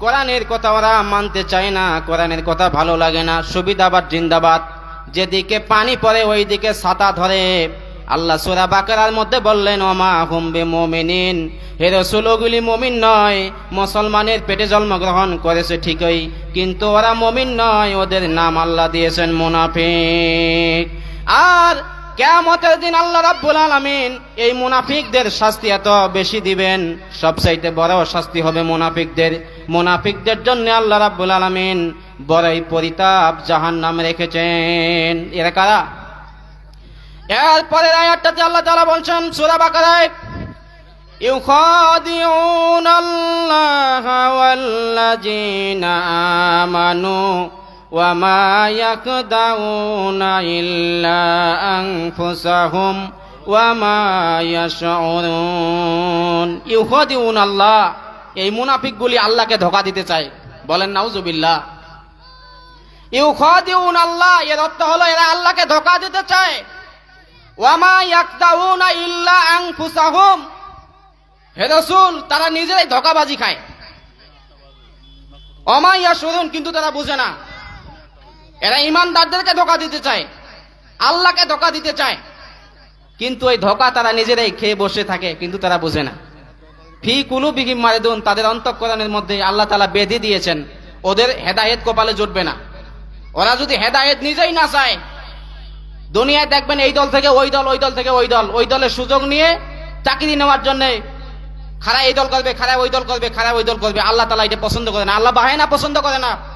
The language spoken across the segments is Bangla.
কোরআনের কথা ওরা মানতে চায় না, কোরআনের কথা ভালো লাগে না, সুবিধাবাদ, জিন্দাবাদ। যেদিকে পানি পড়ে ওই দিকে ছাতা ধরে। আল্লাহ সুরা বাকারার মধ্যে বললেন, ওমা হুম্বে মোমিনিন হে রসুলগুলি মমিন নয়। মুসলমানের পেটে জন্মগ্রহণ করেছে ঠিকই, কিন্তু ওরা মমিন নয়। ওদের নাম আল্লাহ দিয়েছেন মুনাফিক। আর কেমতের দিন আল্লাহ রাব্বুল আলামিন এই মুনাফিকদের শাস্তি এত বেশি দিবেন। সবচাইতে বড় শাস্তি হবে মুনাফিকদের। মুনাফিকদের জন্য আল্লাহ রাব্বুল আলমিন বড়ই পরিতাপ জাহান নাম রেখেছেন। এরা কারা? এরপরের আয়াতটাতে আল্লাহ তালা বলছেন, সুরা বাকারায় ইউখাদিউন আল্লাহ ওয়াল্লাযীনা আমানু وما يخدعون إلا أنفسهم وما يشعرون يخادعون الله এই মুনাফিকগুলি আল্লাহকে ধোকা দিতে চায় বলেন নাউজুবিল্লাহ ইউখাদিউন আল্লাহ এর অর্থ হলো এরা আল্লাহকে ধোকা দিতে চায় ওয়ামা ইয়াকদাউনা ইল্লা আনফুসাহুম হে রসুল তারা নিজেরাই ধোকাবাজি খায় অমাইয়া শুনুন কিন্তু তারা বুঝে না এরা ইমানদারদেরকে ধোকা দিতে চায়। আল্লাহকে ধোকা দিতে চায়। কিন্তু ওই ধোকা তারা নিজেরাই খেয়ে বসে থাকে, কিন্তু তারা বুঝে না। ফি কুলু বিহিম মারেদুন, তাদের অন্তঃকরণের মধ্যে আল্লাহ তালা বেঁধে দিয়েছেন। ওদের হেদায়েত কপালে জুটবে না। ওরা যদি হেদায়েত নিজেই না চায়, দুনিয়ায় দেখবেন এই দল থেকে ওই দল ওই দল থেকে ওই দল। ওই দলের সুযোগ নিয়ে চাকরি নেওয়ার জন্য খারা এই দল করবে খারাপ ওই দল করবে খারাপ ওই দল করবে। আল্লাহ তালা এটা পছন্দ করে না। আল্লাহ বাহে না, পছন্দ করে না।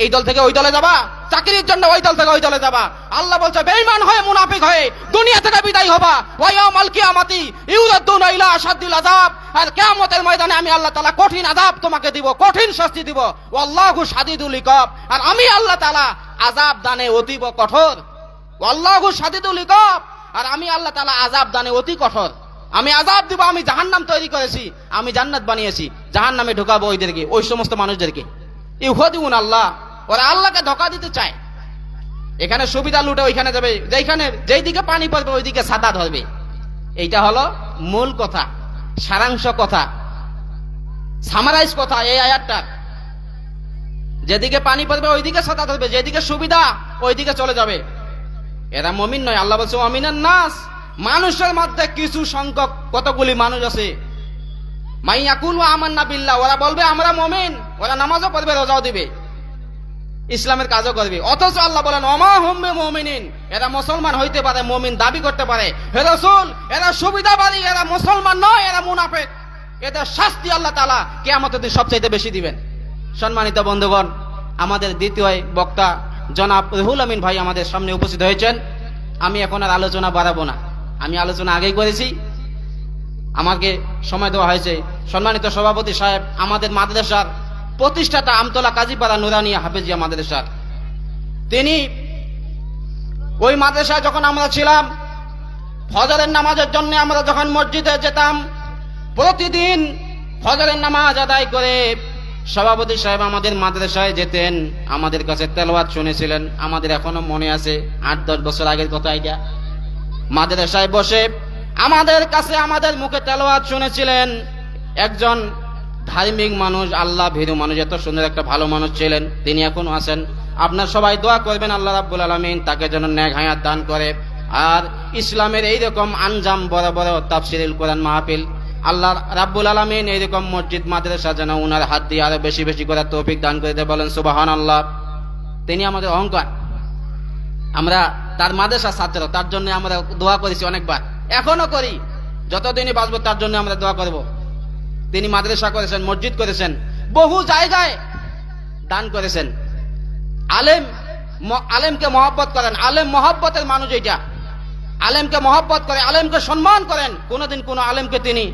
এই দল থেকে ওই দলে যাবা? চাকরির জন্য ওই দল থেকে ওই দলে যাবা? আল্লাহ বলছে, বেঈমান হয়ে মুনাফিক হয়ে দুনিয়া থেকে বিদায় হবা। ওয়া ইয়াউমাল কিয়ামাতি ইউরাদ্দুনা ইলা আশাদ্দিল আযাব। আর কিয়ামতের ময়দানে আমি আল্লাহ তাআলা কঠিন আযাব তোমাকে দিব, কঠিন শাস্তি দিব। ওয়াল্লাহু শাদীদুল ইকাব। আর আমি আল্লাহ তাআলা আযাব দানে অতীব কঠোর। ওয়াল্লাহু শাদীদুল ইকাব। আর আমি আল্লাহ তাআলা আযাব দানে অতি কঠোর। আমি আযাব দিব, আমি জাহান্নাম তৈরি করেছি, আমি জান্নাত বানিয়েছি। জাহান্নামে ঢোকাবো ওইদেরকে, ওই সমস্ত মানুষদেরকে। ইউহদিউন আল্লাহ ওরা আল্লাহকে ধোকা দিতে চায়। এখানে সুবিধা লুটে ওইখানে যাবে। যেখানে যেই দিকে পানি পড়বে ওই দিকে ছাতা ধরবে। এইটা হলো মূল কথা, সারাংশ কথা। সামারাইজ কথা এই আয়াতটার যেদিকে পানি পড়বে, ওইদিকে ছাতা ধরবে। যেদিকে সুবিধা, ওইদিকে চলে যাবে। এরা মমিন নয়, আল্লাহ বলছে, অমিনের নাস। মানুষের মধ্যে কিছু সংখ্যক কতগুলি মানুষ আছে? মাইয়াকুল আমার না বিল্লা ওরা বলবে, আমরা মমিন। ওরা নামাজও পড়বে, রোজাও দিবে। ইসলামের কাজও করবে। অথচ আল্লাহ বলেন অমা হোমবে মমিনিন। এরা মুসলমান হইতে পারে, মমিন দাবি করতে পারে। হে রসুল, এরা সুবিধাবাদী, এরা মুসলমান নয়, এরা মুনাফেক। এদের শাস্তি আল্লাহ তালা কেয়ামতের দিন সবচাইতে বেশি দিবেন। সম্মানিত বন্ধুগণ, আমাদের দ্বিতীয় বক্তা জনাব রুহুল আমিন ভাই আমাদের সামনে উপস্থিত হয়েছেন। আমি এখন আর আলোচনা বাড়াবো না। আমি আলোচনা আগেই করেছি। আমাকে সময় দেওয়া হয়েছে। সম্মানিত সভাপতি সাহেব, আমাদের মাদ্রাসার প্রতিষ্ঠাতা আমতলা কাজীপাড়া নুরানিয়া হাফেজিয়া মাদ্রাসার। তিনি ওই মাদ্রাসায় যখন আমরা ছিলাম, ফজরের নামাজের জন্য আমরা যখন মসজিদে যেতাম, প্রতিদিন ফজরের নামাজ আদায় করে সভাপতি সাহেব আমাদের মাদ্রাসায় যেতেন, আমাদের কাছে তেলওয়াত শুনেছিলেন, আমাদের এখনও মনে আছে আট, দশ বছর আগের কথা এটা। মাদ্রাসায় বসে আমাদের কাছে আমাদের মুখে তেলওয়াত শুনেছিলেন, একজন ধার্মিক মানুষ, আল্লাহ ভীরু মানুষ, এত সুন্দর একটা ভালো মানুষ ছিলেন, তিনি এখনও আছেন। আপনার সবাই দোয়া করবেন আল্লাহ রাব্বুল আলমিন, তাকে যেন ন্যাক হায়াত দান করে। আর ইসলামের এইরকম আঞ্জাম বড় বড় তাফসিরুল কোরআন মাহফিল, আল্লাহ রাব্বুল আলমিন এইরকম মসজিদ, মাদ্রাসা যেন উনার হাত দিয়ে আরও বেশি বেশি করে তৌফিক দান করে দেয়, বলেন সুবাহান আল্লাহ তিনি আমাদের অহংকার। আমরা তার মাদ্রাসা ছাত্র, তার জন্য আমরা দোয়া করেছি অনেকবার। এখনও করি। যতদিনই বাঁচবো, তার জন্য আমরা দোয়া করব। তিনি মাদ্রাসা করেছেন, মসজিদ করেছেন, বহু জায়গায় দান করেছেন। আলেম আলেমকে মহব্বত করেন। আলেম মহব্বতের মানুষ এটা আলেমকে মহব্বত করে, আলেমকে সম্মান করেন। কোনোদিন কোনো আলেমকে তিনি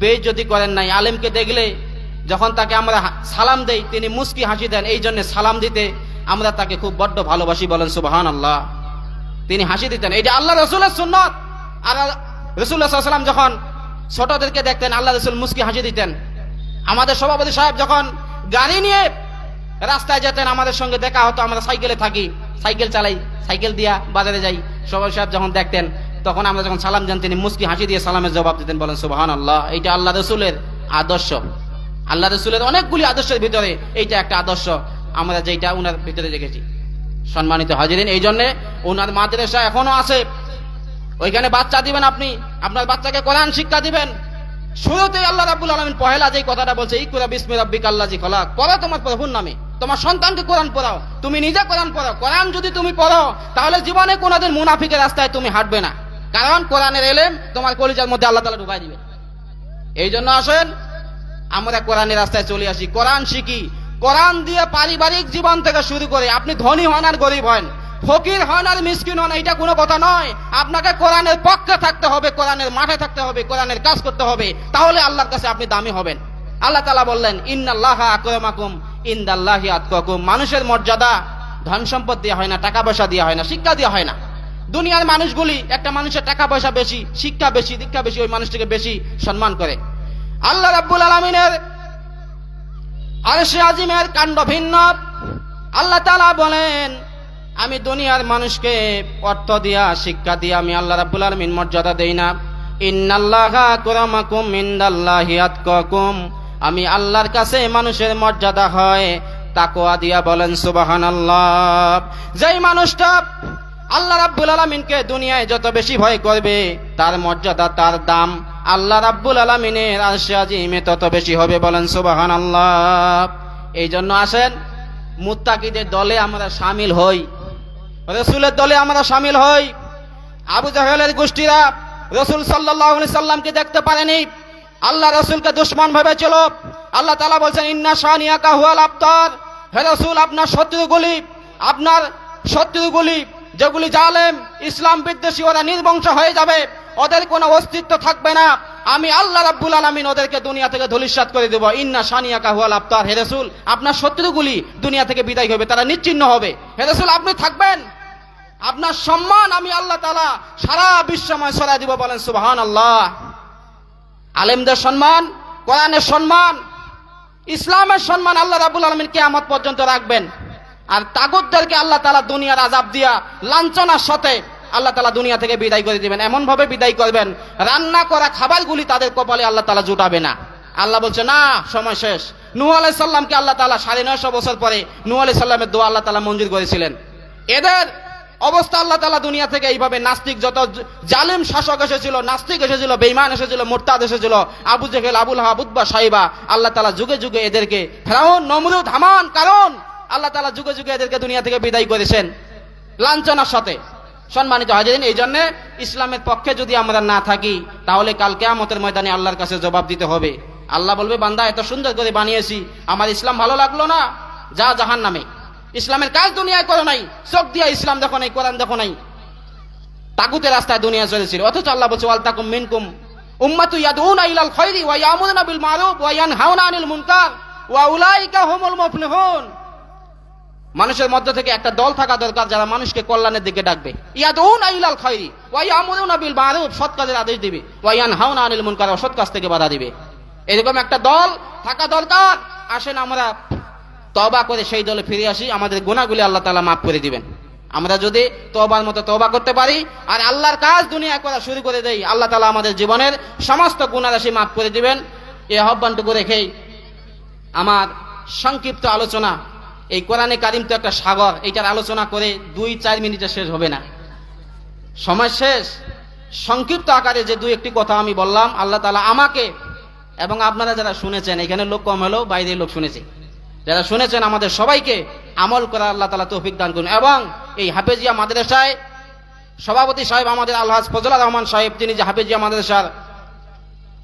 বেইজ্জতি করেন নাই। আলেমকে দেখলে যখন তাকে আমরা সালাম দেই, তিনি মুস্কি হাসি দেন। এই জন্য সালাম দিতে আমরা তাকে খুব বড্ড ভালোবাসি বলেন সুবাহান আল্লাহ তিনি হাসি দিতেন। এটা আল্লাহ রসুলের সুন্নত। আর রসুল্লাহ সাল্লাম যখন ছোটদেরকে দেখতেন, আল্লাহ রসুল মুস্কি হাসি দিতেন। আমাদের সভাপতি সাহেব যখন গাড়ি নিয়ে রাস্তায় যেতেন, আমাদের সঙ্গে দেখা হতো, আমরা সাইকেলে থাকি, সাইকেল চালাই, সাইকেল দিয়া বাজারে যাই। সভাপতি সাহেব যখন দেখতেন, তখন আমরা যখন সালাম জান তিনি মুস্কি হাসি দিয়ে সালামের জবাব দিতেন, বলেন সুবাহান আল্লাহ এইটা আল্লাহ রসুলের আদর্শ। আল্লাহ রসুলের অনেকগুলি আদর্শের ভিতরে এইটা একটা আদর্শ। আমরা যেটা উনার ভিতরে দেখেছি। সম্মানিত হাজিরিন এই জন্যে ওনার মাদ্রাসা এখনও আছে। ওইখানে বাচ্চা দিবেন আপনি, আপনার বাচ্চাকে কোরআন শিক্ষা দিবেন। শুরুতেই আল্লাহ রাব্বুল আলামিন পহেলা যেই কথাটা বলছে, ইকুরা বিসমি রাব্বিক আল্লাজি খলাক। পড়ো তোমার প্রভুর নামে। তোমার সন্তানকে কোরআন পড়াও। তুমি নিজে কোরআন পড়াও। কোরআন যদি তুমি পড়ো, তাহলে জীবনে কোনোদিন মুনাফিকের রাস্তায় তুমি হাঁটবে না। কারণ কোরআনের এলেম তোমার কলিজার মধ্যে আল্লাহ তালা ঢুকাই দিবে। এই জন্য আসেন, আমরা কোরআনের রাস্তায় চলে আসি। কোরআন শিখি। কোরআন দিয়ে পারিবারিক জীবন থেকে শুরু করে, আপনি ধনী হন আর গরিব হন। ফকির হন আর মিসকিন হন এটা কোনো কথা নয়। আপনাকে কোরআনের পক্ষে থাকতে হবে, কোরআনের মাঠে থাকতে হবে, কোরআনের কাজ করতে হবে। তাহলে আল্লাহর কাছে আপনি দামি হবেন। আল্লাহ তালা বললেন, ইন্নাল্লাহ আকরমাকুম, ইন্দাল্লাহি আতকাকুম। মানুষের মর্যাদা, ধন সম্পদ দেওয়া হয় না, টাকা পয়সা দেওয়া হয় না, শিক্ষা দেওয়া হয় না। দুনিয়ার মানুষগুলি একটা মানুষের টাকা পয়সা বেশি, শিক্ষা বেশি, দীক্ষা বেশি, ওই মানুষটিকে বেশি সম্মান করে। আল্লাহ রাব্বুল আলমিনের আরশে আজিমের কাণ্ড ভিন্ন। আল্লাহ তালা বলেন আমি দুনিয়ার মানুষকে অর্থ দিয়া, শিক্ষা দিয়া, আমি আল্লাহ রাব্বুল আলমিন মর্যাদা দেই না। আমি আল্লাহর কাছে মানুষের মর্যাদা হয়, তাকওয়া দিয়া বলেন সুবহানাল্লাহ। যেই মানুষটা আল্লাহ রাব্বুল আলামিনকে দুনিয়ায় যত বেশি ভয় করবে, তার মর্যাদা, তার দাম আল্লাহ রাব্বুল আলামিনের আরশে আজিমে তত বেশি হবে বলেন সুবহানাল্লাহ। এই জন্য আসেন, মুত্তাকিদের দলে আমরা সামিল হই। রসুলের দলে আমরা সামিল হই। আবু জাহেলের গোষ্ঠীরা রসুল সাল্লাহ সাল্লামকে দেখতে পারেনি। আল্লাহ রসুলকে দুশ্মন ভেবেছিল। আল্লাহ তালা বলছেন, ইন্না শাহানিয়া কাহুয়াল আফতার হে রসুল, আপনার শত্রুগুলি আপনার শত্রুগুলি যেগুলি জালেম, ইসলাম বিদ্বেষী, ওরা নির্বংশ হয়ে যাবে। ওদের কোনো অস্তিত্ব থাকবে না। আমি আল্লাহ রাব্বুল আলামিন ওদেরকে দুনিয়া থেকে ধলিসাত করে দেব। ইন্না শানিয়া কাহুয়াল আফতার হে রসুল, আপনার শত্রুগুলি দুনিয়া থেকে বিদায় হবে, তারা নিশ্চিন্ন হবে। হে রসুল, আপনি থাকবেন। আপনার সম্মান আমি আল্লাহ তালা সারা বিশ্বময় ছড়াই দিব বলেন সুবাহান আল্লাহ আলেমদের সম্মান, কোরআনের সম্মান, ইসলামের সম্মান আল্লাহ রাবুল আলমিন কেয়ামত পর্যন্ত রাখবেন। আর তাগুদদেরকে আল্লাহ তালা দুনিয়ার আজাব দিয়া লাঞ্ছনার সাথে আল্লাহ তালা দুনিয়া থেকে বিদায় করে দিবেন। এমন ভাবে বিদায় করবেন, রান্না করা খাবারগুলি তাদের কপালে আল্লাহ তালা জুটাবে না। আল্লাহ বলছে, না, সময় শেষ। নূহ আলাই সাল্লামকে আল্লাহ তালা সাড়ে নয়শো বছর পরে নূহ আলাই সাল্লামের দোয়া আল্লাহ তালা মঞ্জুর করেছিলেন। এদের অবস্থা আল্লাহ তালা দুনিয়া থেকে এইভাবে নাস্তিক, যত জালিম শাসক এসেছিল, নাস্তিক এসেছিল বেইমান এসেছিল, মোরতাদ এসেছিল, আবু জেহেল, আবুল হাবুদ্বা সাইবা, আল্লাহ তালা যুগে যুগে এদেরকে, ফেরাউন, নমরুদ, হামান, কারণ, আল্লাহ তালা যুগে যুগে এদেরকে দুনিয়া থেকে বিদায় করেছেন। লাঞ্ছনার সাথে। সম্মানিত হাজিরিন, এই জন্য ইসলামের পক্ষে যদি আমরা না থাকি, তাহলে কাল কেয়ামতের ময়দানে আল্লাহর কাছে জবাব দিতে হবে। আল্লাহ বলবে, বান্দা, এত সুন্দর করে বানিয়েছি, আমার ইসলাম ভালো লাগল না, যা জাহান নামে। ইসলামের কাজ দুনিয়ায় করো নাই, চোখ দিয়া ইসলাম দেখো নাই, কোরআন দেখো নাই। তাগুতের রাস্তায় দুনিয়া চলেছিল। অথচ আল্লাহ বলছে, ওয়াল তাকুম মিনকুম উম্মাতু ইয়াদউনা ইলাল খায়রি ওয়া ইয়ামুরুনা বিল মারুফ ওয়া ইয়ানহাউনা আনিল মুনকার ওয়া উলাইকা হুমুল মুফলিহুন। মানুষের মধ্যে থেকে একটা দল থাকা দরকার যারা মানুষকে কল্যাণের দিকে ডাকবে। ইয়াদউনা ইলাল খায়রি ওয়া ইয়ামুরুনা বিল মারুফ, সৎ কাজের আদেশ দিবে। ওয়া ইয়ানহাউনা আনিল মুনকার, অসৎ কাজ থেকে বাধা দিবে। এরকম একটা দল থাকা দরকার। আসেন আমরা তবা করে সেই দলে ফিরে আসি। আমাদের গুণাগুলি আল্লাহ তালা মাফ করে দিবেন। আমরা যদি তবার মতো তবা করতে পারি আর আল্লাহর কাজ দুনিয়া করা শুরু করে দেই, আল্লাহ তালা আমাদের জীবনের সমস্ত গুণারাশি মাফ করে দিবেন। এই আহ্বানটুকু রেখেই আমার সংক্ষিপ্ত আলোচনা এই কোরআনে কারিম তো একটা সাগর, এইটার আলোচনা করে দুই, চার মিনিটে শেষ হবে না। সময় শেষ? সংক্ষিপ্ত আকারে যে দুই, একটি কথা আমি বললাম, আল্লাহ তালা আমাকে এবং আপনারা যারা শুনেছেন, এখানে লোক কম হলেও বাইরের লোক শুনেছে। যারা শুনেছেন, আমাদের সবাইকে আমল করা আল্লাহ তালা তৌফিক দান করুন। এবং এই হাফেজিয়া মাদ্রাসায় সভাপতি সাহেব আমাদের আলহাজ ফজলা রহমান সাহেব, তিনি যে হাফেজিয়া মাদ্রাসার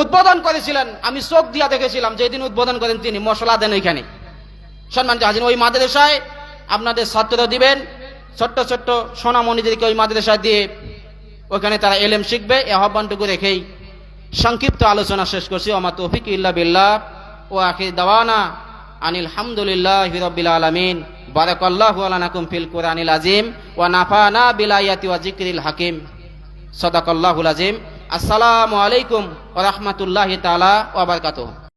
উদ্বোধন করেছিলেন, আমি চোখ দিয়া দেখেছিলাম, যেদিন উদ্বোধন করেন তিনি, মশলা দেন ওইখানে। সম্মানিত হাজির, ওই মাদ্রাসায় আপনাদের ছাত্র দিবেন। ছোট্ট ছোট্ট সোনামণিদেরকে ওই মাদ্রাসা দিয়ে ওখানে তারা এলেম শিখবে। এই আহ্বানটুকু রেখেই সংক্ষিপ্ত আলোচনা শেষ করছি। ওমা তৌফিক ইল্লা বিল্লাহ। ও আখির দাওয়ানা আনিল হামদুলিল্লাহ হিরব্বিল আলামিন। বারাকাল্লাহু আলানাকুম ফিল কুরআনিল আযীম। ওয়া নাফানা বিল আয়াতি ওয়া যিকরিল হাকিম। সাদাকাল্লাহুল আযীম। আসসালামু আলাইকুম ওয়া রাহমাতুল্লাহি তাআলা ওয়া বারাকাতুহু।